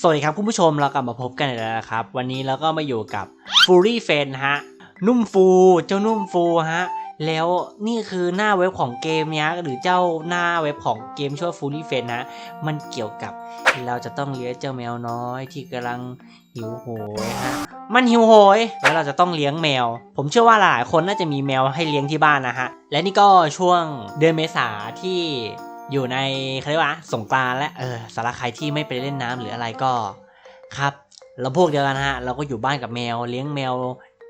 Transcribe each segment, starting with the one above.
สวัสดีครับคุณผู้ชมเรากลับมาพบกันอีกแล้วครับ วันนี้เราก็มาอยู่กับฟูรี่เฟนฮะ นุ่มฟูเจ้านุ่มฟูฮะ แล้วนี่คือหน้าเว็บของเกมเนี้ยหรือเจ้าหน้าเว็บของเกมชื่อฟูรี่เฟนฮะมันเกี่ยวกับเราจะต้องเลี้ยงเจ้าแมวน้อยที่กำลังหิวโหยฮะมันหิวโหยแล้วเราจะต้องเลี้ยงแมว ผมเชื่อว่าหลายคนน่าจะมีแมวให้เลี้ยงที่บ้านนะฮะ และนี่ก็ช่วงเดือนเมษาที่ อยู่ในเขาเรียกว่าสงกรานและเออสำหรับใครที่ไม่ไปเล่นน้ำหรืออะไรก็ครับเราพวกเดียวกันฮะ เราก็อยู่บ้านกับแมว เลี้ยงแมว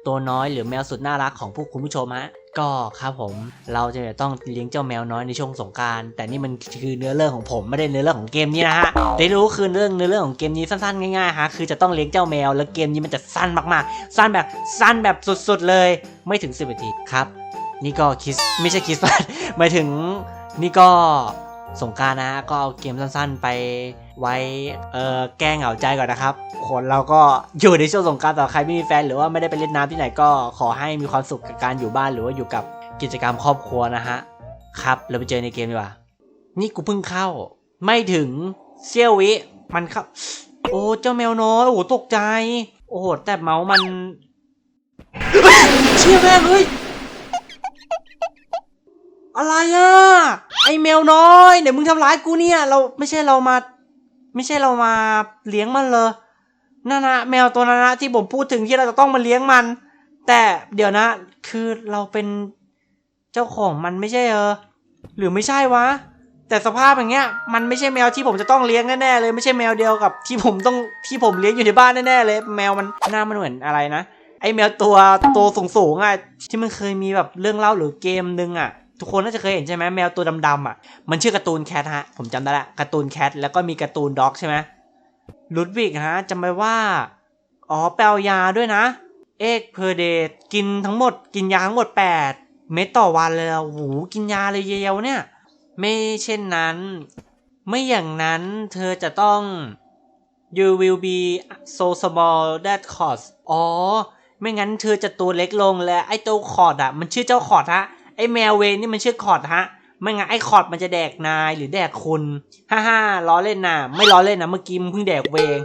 ตัวน้อยหรือแมวสุดน่ารักของพวกคุณผู้ชมฮะก็ครับผมเราจะต้องเลี้ยงเจ้าแมวน้อยในช่วงสงการแต่นี่มันคือเนื้อเรื่องของผมไม่ได้เนื้อเรื่องของเกมนี้นะฮะได้รู้คือเรื่องเนื้อเรื่องของเกมนี้สั้นๆง่ายๆฮะคือจะต้องเลี้ยงเจ้าแมวแล้วเกมนี้มันจะสั้นมากๆ สั้นแบบสั้นแบบสุดๆเลย ไม่ถึง10นาทีครับ นี่ก็คิสไม่ใช่คิสต์มาสหมายถึงนี่ก็ สงการนะก็เอาเกมสั้นๆไปไว้เออแก้เหงาใจก่อนนะครับ คนเราก็อยู่ในช่วงสงการแต่ใครไม่มีแฟนหรือว่าไม่ได้ไปเล่นน้ำที่ไหนก็ขอให้มีความสุขกับการอยู่บ้านหรือว่าอยู่กับกิจกรรมครอบครัวนะฮะครับเราไปเจอในเกมดีกว่า นี่กูเพิ่งเข้า ไม่ถึงเซี่ยววิมันเข้าโอ้เจ้าแมวน้อยโอ้ตกใจ โอ้โหแต่เมาส์มันเชี่ยแม่เฮ้ยอะไรอะ ไอแมวน้อยเดี๋ยวมึงทำร้ายกูเนี่ย เราไม่ใช่เรามา ไม่ใช่เรามาเลี้ยงมันเลยนั่นนะแมวตัวนั้นนะที่ผมพูดถึงที่เราจะต้องมาเลี้ยงมัน แต่เดี๋ยวนะ คือเราเป็นเจ้าของมันไม่ใช่เออหรือไม่ใช่วะ แต่สภาพอย่างเงี้ย มันไม่ใช่แมวที่ผมจะต้องเลี้ยงแน่ๆเลยไม่ใช่แมวเดียวกับ ที่ผมต้องที่ผมเลี้ยงอยู่ในบ้านแน่ๆเลย แมวมันหน้ามันเหมือนอะไรนะไอแมวตัวโตวสูงๆอะที่มันเคยมีแบบเรื่องเล่าหรือเกมนึงอะ ทุกคนน่าจะเคยเห็นใช่ไหมแมวตัวดำๆอะมันชื่อการ์ตูนแคทฮะผมจำได้ละการ์ตูนแคทแล้วก็มีการ์ตูนด็อกใช่ไหมลุดวิกฮะจำไปว่าอ๋อแปลยาด้วยนะ เอ็กเพอร์เดตกินทั้งหมด กินยาทั้งหมด 8 เม็ดต่อวันเลยอะโอ้โหกินยาเลยเยียวเนี่ย ไม่เช่นนั้น ไม่อย่างนั้นเธอจะต้อง you will be so small that cost อ๋อ ไม่งั้นเธอจะตัวเล็กลงและไอ้ตัวคอร์ดอะมันชื่อเจ้าคอร์ดฮะ ไอ้แมวเวนนี่มันชื่อคอร์ดฮะไม่งั้นไอ้คอร์ดมันจะแดกนายหรือแดกคุณฮ่าฮ่าล้อเล่นนะไม่ล้อเล่นนะเมื่อกี้มึงเพิ่งแดกเวง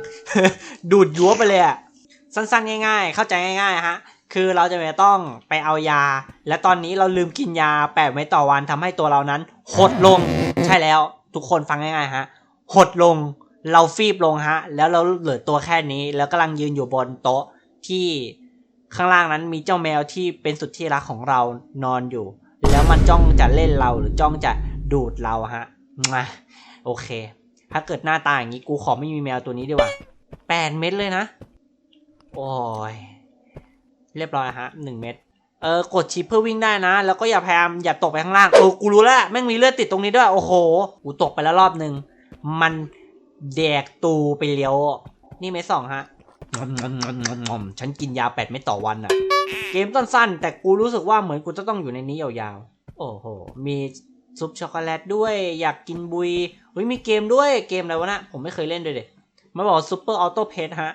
ดูดยัวไปเลยอะสั้นๆ ง่ายๆ เข้าใจง่ายๆฮะ คือเราจะไม่ต้องไปเอายา และตอนนี้เราลืมกินยาแปดเม็ดต่อวันทำให้ตัวเรานั้นหดลง ใช่แล้ว ทุกคนฟังง่ายๆฮะ หดลง เราฟีบลงฮะ แล้วเราเหลือตัวแค่นี้ แล้วกำลังยืนอยู่บนโต๊ะที่ข้างล่างนั้นมีเจ้าแมวที่เป็นสุดที่รักของเรานอนอยู่ มันจ้องจะเล่นเราหรือจ้องจะดูดเราฮะมาโอเค ถ้าเกิดหน้าตาอย่างนี้กูขอไม่มีแมวตัวนี้ดีกว่าแปดเม็ดเลยนะ โอ้ย เรียบร้อยฮะหนึ่งเม็ดเออกดชิปเพื่อวิ่งได้นะ แล้วก็อย่าพยายามอย่าตกไปข้างล่างเออกูรู้แล้ว แม่งมีเลือดติดตรงนี้ด้วย โอ้โห กูตกไปแล้วรอบหนึ่ง มันแดกตูไปเลี้ยว นี่เม็ดสองฮะฉันกินยาแปดเม็ดต่อวันอะเกมสั้นๆแต่กูรู้สึกว่าเหมือนกูจะต้องอยู่ในนี้ยาวๆ โอ้โห มีซุปช็อกโกแลตด้วยอยากกินบุยเฮ้ยมีเกมด้วยเกมอะไรวะนะ ผมไม่เคยเล่นด้วยเด็มันบอกซูเปอร์ออโต้เพฮะ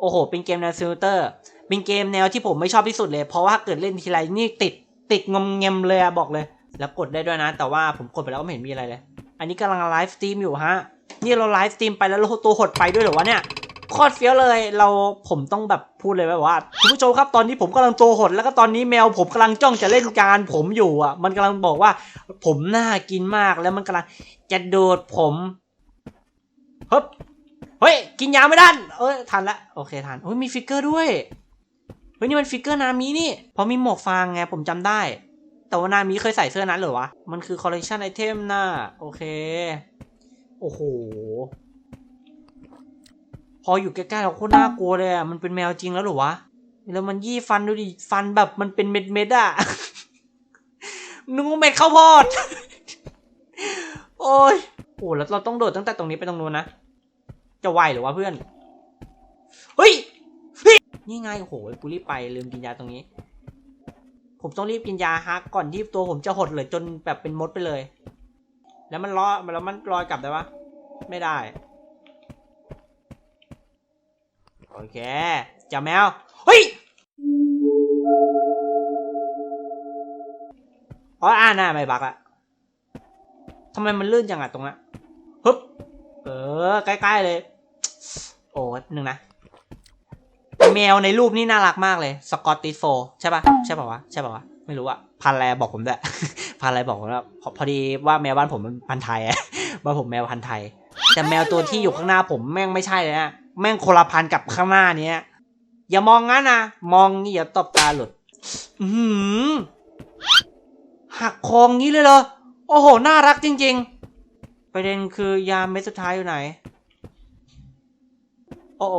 โอ้โห เป็นเกมแนวซิลเตอร์ เป็นเกมแนวที่ผมไม่ชอบที่สุดเลย เพราะว่าเกิดเล่นทีไรนี่ติดติดงมเงมเลยอะบอกเลย แล้วกดได้ด้วยนะ แต่ว่าผมกดไปแล้วก็ไม่เห็นมีอะไรเลย อันนี้กำลังไลฟ์สตรีมอยู่ฮะ นี่เราไลฟ์สตรีมไปแล้วเราตัวหดไปด้วยเหรอวะเนี่ย โคตรเฟี้ยวเลย เราผมต้องแบบพูดเลยว่าคุณผู้ชมครับตอนนี้ผมกำลังโตหด แล้วก็ตอนนี้แมวผมกำลังจ้องจะเล่นการผมอยู่อะ มันกำลังบอกว่า ผมน่ากินมากแล้วมันกำลังจะโดดผมฮึบเฮ้ยกินยาไม่ได้เอ้ยทันละโอเคทันโอ้ยมีฟิกเกอร์ด้วยเฮ้ยนี่มันฟิกเกอร์นามินี่พราะมีหมวกฟางไงผมจำได้ แต่ว่านามิเคยใส่เสื้อนั้นเหรอวะมันคือคอลเลกชันไอเทมน่ะโอเคโอ้โห พออยู่ใกล้ๆเราโคตรน่ากลัวเลยอะมันเป็นแมวจริงแล้วหรอวะแล้วมันยี่ฟันดูดิฟันแบบมันเป็นเม็ดๆอะนึกว่าเม็ดข้าวโพดโอ้ยโอ้แล้วเราต้องโดดตั้งแต่ตรงนี้ไปตรงนู้นนะจะไหวหรือวะเพื่อนเฮ้ยนี่ไงโอ้โหกูรีบไปลืมกินยาตรงนี้ ผมต้องรีบกินยาฮักก่อนที่ตัวผมจะหดเลยจนแบบเป็นมดไปเลย แล้วมันลอยแล้วมันลอยกลับได้ปะไม่ได้ โอเคจับแมว เฮ้ยอ๋ออ่าหน้าไม่บักอะทำไมมันลื่นจังอะตรงนั้นฮึบเออ ใกล้ๆเลย โอ้หนึ่งนะ แมวในรูปนี่น่ารักมากเลย สกอตติชโฟใช่ปะใช่ปะวะ ใช่ปะวะ ไม่รู้อะพันธุ์อะไรบอกผมด้วย พันธุ์อะไรบอกผมว่าพอพอดีว่าแมวบ้านผมมันพันไทยอะบ้านผมแมวพันไทย แต่แมวตัวที่อยู่ข้างหน้าผมแม่งไม่ใช่เลยนะ แม่งคนละพันกับข้างหน้าเนี้ย อย่ามองงั้นนะมองนี่อย่าตบตาหลุดหือหักคองงี้เลยเหรอโอ้โห น่ารักจริง ๆ ประเด็นคือยาเม็ดสุดท้ายอยู่ไหน โอ้โห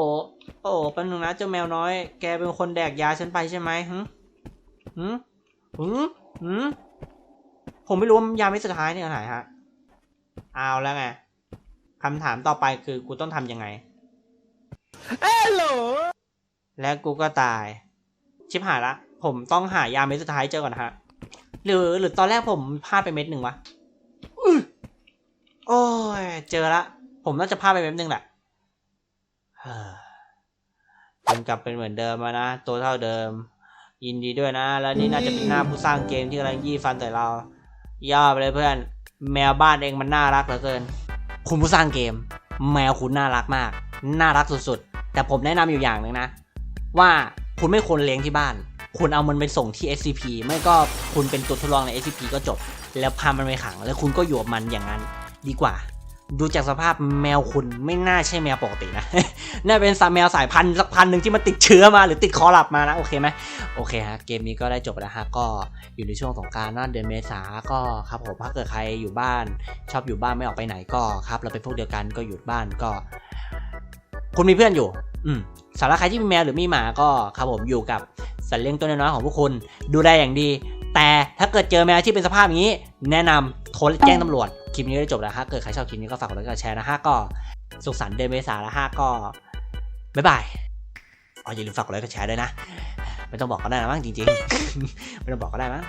โอ้โหแป๊บนึงนะเจ้าแมวน้อย แกเป็นคนแดกยาฉันไปใช่ไหมหึหึหึหึผมไม่รู้ว่ายาเม็ดสุดท้ายเนี่ยไหนฮะ เอาแล้วไงคำถามต่อไปคือกูต้องทำยังไง และกูก็ตาย ชิบหายละ ผมต้องหายาเม็ดสุดท้ายเจอก่อนฮะ หรือหรือตอนแรกผมพลาดไปเม็ดหนึ่งวะโอ้ย เจอละ ผมน่าจะพลาดไปเม็ดหนึ่งแหละเฮ้อมันกลับเป็นเหมือนเดิมนะ ตัวเท่าเดิม ยินดีด้วยนะ แล้วนี่น่าจะเป็นหน้าผู้สร้างเกมที่กำลังยี่ฟันใส่เราย่อไปเลยเพื่อน แมวบ้านเองมันน่ารักเหลือเกิน คุณผู้สร้างเกม แมวคุณน่ารักมาก น่ารักสุดๆ แต่ผมแนะนำอยู่อย่างหนึ่งนะ ว่าคุณไม่ควรเลี้ยงที่บ้าน คุณเอามันไปส่งที่ SCP ไม่ก็คุณเป็นตัวทดลองใน SCP ก็จบ แล้วพามันไปขัง แล้วคุณก็อยู่กับมันอย่างนั้นดีกว่า ดูจากสภาพแมวคุณไม่น่าใช่แมวปกตินะน่าเป็นสัตว์แมวสายพันธุ์สักพันธุ์หนึ่งที่มันติดเชื้อมาหรือติดคอหลับมานะโอเคไหมโอเคฮะเกมนี้ก็ได้จบแล้วฮะก็อยู่ในช่วงสงการนั่นเดือนเมษาก็ครับผมถ้าเกิดใครอยู่บ้าน ชอบอยู่บ้านไม่ออกไปไหนก็ครับ เราเป็นพวกเดียวกันก็อยู่บ้านก็ คุณมีเพื่อนอยู่ อืมสำหรับใครที่มีแมวหรือมีหมาก็ครับผมอยู่กับสัตว์เลี้ยงตัวน้อยๆของพวกคุณดูแลอย่างดี แต่ถ้าเกิดเจอแมวที่เป็นสภาพอย่างนี้ แนะนำโทรแจ้งตำรวจคลิปนี้ได้จบแล้วฮะเกิดใครชอบคลิปนี้ก็ฝากกดไลค์กดแชร์นะฮะก็สุขสันต์เดือนเมษาแล้วฮะก็บ๊ายบายอ๋ออย่าลืมฝากกดไลค์กดแชร์ด้วยนะ ไม่ต้องบอกก็ได้นะมั้งจริงๆ ไม่ต้องบอกก็ได้มั้ง